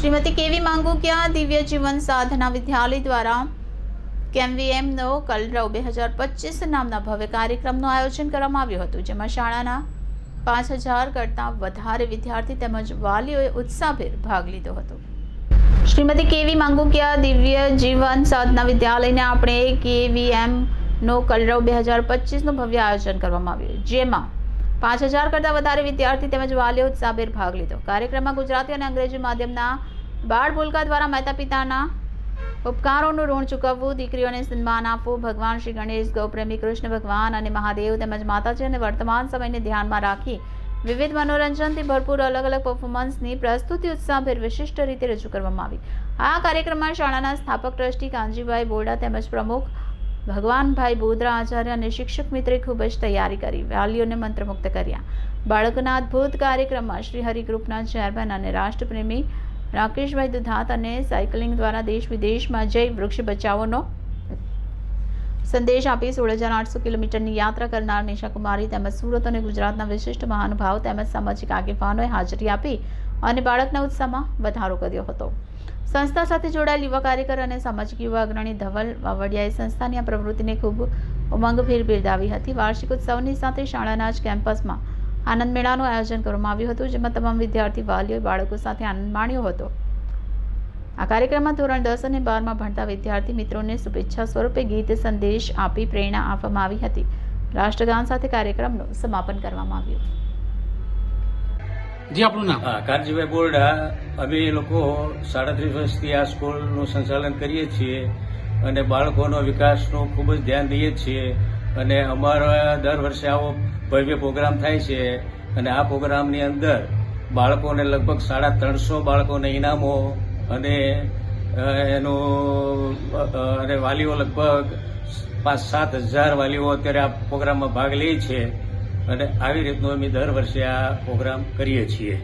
શ્રીમતી કેવી માંગુકિયા દિવ્ય જીવન સાધના વિદ્યાલય દ્વારા કેમવીએમનો કલરવ બે હજાર પચીસ નામના ભવ્ય કાર્યક્રમનું આયોજન કરવામાં આવ્યું હતું, જેમાં શાળાના પાંચ હજાર કરતાં વધારે વિદ્યાર્થી તેમજ વાલીઓએ ઉત્સાહભેર ભાગ લીધો હતો. શ્રીમતી કેવી માંગુકિયા દિવ્ય જીવન સાધના વિદ્યાલયને આપણે કેવીએમનો કલરવ બે હજાર પચીસનું ભવ્ય આયોજન કરવામાં આવ્યું, જેમાં પાંચ હજાર કરતાં વધારે વિદ્યાર્થી તેમજ વાલીઓ ઉત્સાહભેર ભાગ લીધો. કાર્યક્રમમાં ગુજરાતી અને અંગ્રેજી માધ્યમના બાળ ભૂલકા દ્વારા માતા પિતાના ઉપકારોનું ઋણ ચૂકવવું, દીકરીઓને સન્માન આપવું, ભગવાન શ્રી ગણેશ, ગૌપ્રેમી કૃષ્ણ ભગવાન અને મહાદેવ તેમજ માતાજી અને વર્તમાન સમયને ધ્યાનમાં રાખી વિવિધ મનોરંજનથી ભરપૂર અલગ અલગ પર્ફોમન્સની પ્રસ્તુતિ ઉત્સાહભેર વિશિષ્ટ રીતે રજૂ કરવામાં આવી. આ કાર્યક્રમમાં શાળાના સ્થાપક ટ્રસ્ટી કાનજીભાઈ બોરડા તેમજ પ્રમુખ ભગવાનભાઈ બોધરા આચાર્ય અને શિક્ષક મિત્રે ખૂબ જ તૈયારી કરી, વાલીઓને મંત્રમુક્ત કર્યા. બાળકોના અદ્ભુત કાર્યક્રમમાં શ્રી હરિ ગ્રુપના ચેરમેન અને રાષ્ટ્રપ્રેમી રાકેશભાઈ દુધાત અને સાયકલિંગ દ્વારા દેશ વિદેશમાં જઈ વૃક્ષ બચાવોનો સંદેશ આપી સોળ હજાર આઠસો કિલોમીટરની યાત્રા કરનાર નિશા કુમારી તેમજ સુરત અને ગુજરાતના વિશિષ્ટ મહાનુભાવ તેમજ સામાજિક આગેવાનોએ હાજરી આપી અને બાળકના ઉત્સાહમાં વધારો કર્યો હતો. સંસ્થા સાથે જોડાયેલ યુવા કાર્યકર અને સામાજિક યુવા અગ્રણી ધવલ વાવડિયાએ સંસ્થાની આ પ્રવૃત્તિને ખૂબ ઉમંગભેર બિરદાવી હતી. વાર્ષિક ઉત્સવની સાથે શાળાના જ કેમ્પસમાં આનંદ મેળાનું આયોજન કરવામાં આવ્યું હતું, જેમાં તમામ વિદ્યાર્થી વાલીઓએ બાળકો સાથે આનંદ માણ્યો હતો. આ કાર્યક્રમમાં ધોરણ દસ અને બારમાં ભણતા વિદ્યાર્થી મિત્રોને શુભેચ્છા સ્વરૂપે ગીત સંદેશ આપી પ્રેરણા આપવામાં આવી હતી. રાષ્ટ્રગાન સાથે કાર્યક્રમનું સમાપન કરવામાં આવ્યું. જી આપણું નામ? હા કારજીભાઈ ગોરડા અમે લોકો સાડત્રીસ વર્ષથી આ સ્કૂલનું સંચાલન કરીએ છીએ અને બાળકોનો વિકાસનું ખૂબ જ ધ્યાન દઈએ છીએ અને અમારા દર વર્ષે આવો ભવ્ય પ્રોગ્રામ થાય છે અને આ પ્રોગ્રામની અંદર બાળકોને લગભગ સાડા ત્રણસો બાળકોને ઇનામો અને એનો અને વાલીઓ લગભગ પાંચ સાત હજાર વાલીઓ અત્યારે આ પ્રોગ્રામમાં ભાગ લે છે. અને આવી રીતનું અમે દર વર્ષે આ પ્રોગ્રામ કરીએ છીએ.